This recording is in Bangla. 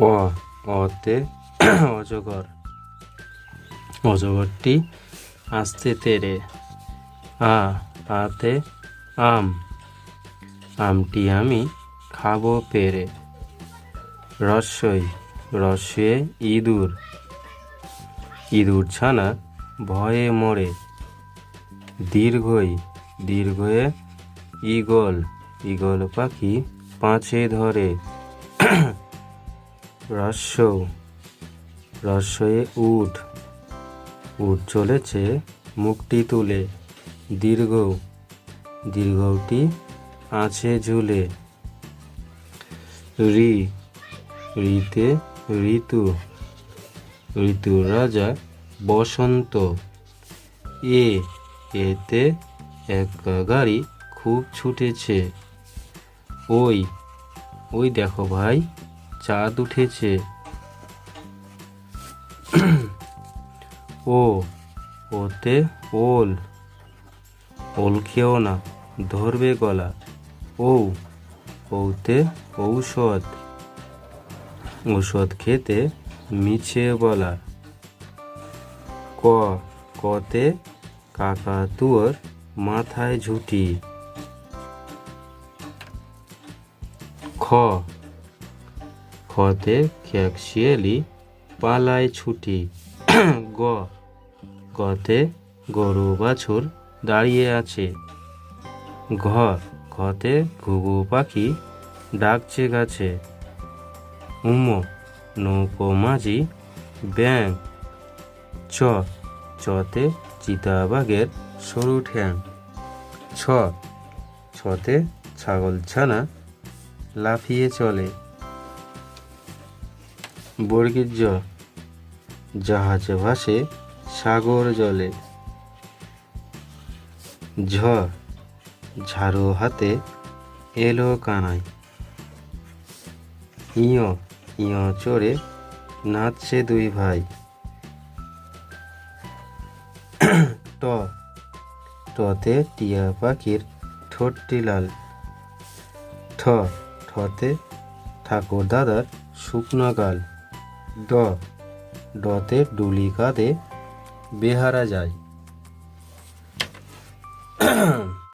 অ অতে অজগর। অজগরটি আসতে তেরে। আ আতে আম। আমটি আমি খাব পেরে। রস্যই রস্যে ইঁদুর। ইঁদুর ছানা ভয়ে মরে। দীর্ঘই, দীর্ঘয়ে ঈগল। ঈগল পাখি পাঁচে ধরে। রস্য রস্যয়ে উঠ। উঠ চলেছে মুখটি তুলে। দীর্ঘ। দীর্ঘটি আছে ঝুলে। রি। রিতে ঋতু। ঋতুর রাজা বসন্ত। এ। এতে এক গাড়ি খুব ছুটেছে। ওই। ওই দেখো ভাই। চাঁদ উঠেছে। ও, ওতে ওল। ওল খেও না, ধরবে গলা। ও, ওতে ঔষধ। ঔষধ খেতে মিছে বলা। ক, কতে কাকাতুয়ার মাথায় ঝুটি। খ খতে খ্যাকশিয়ালি পালায় ছুটি। গ, গতে গরু বাছুর দাঁড়িয়ে আছে। ঘ ঘতে ঘুঘু পাখি ডাকছে গাছে। উম, নৌকো মাঝি ব্যাং। চ, চতে চিতাবাঘের সরু ঠ্যাং। ছ, ছতে ছাগল ছানা লাফিয়ে চলে। বর্গীর জ, জাহাজ ভাসে সাগর জলে। ঝ, ঝাড়ু হাতে এলো কানাই ইয় ইয় চড়ে নাচছে দুই ভাই। ট, টতে টিয়া পাখির ঠোঁটটি লাল। ঠ, ঠতে ঠাকুর দাদার শুকনো গাল। ড ডতে ডুলি কাঁধে বেহারা যায়।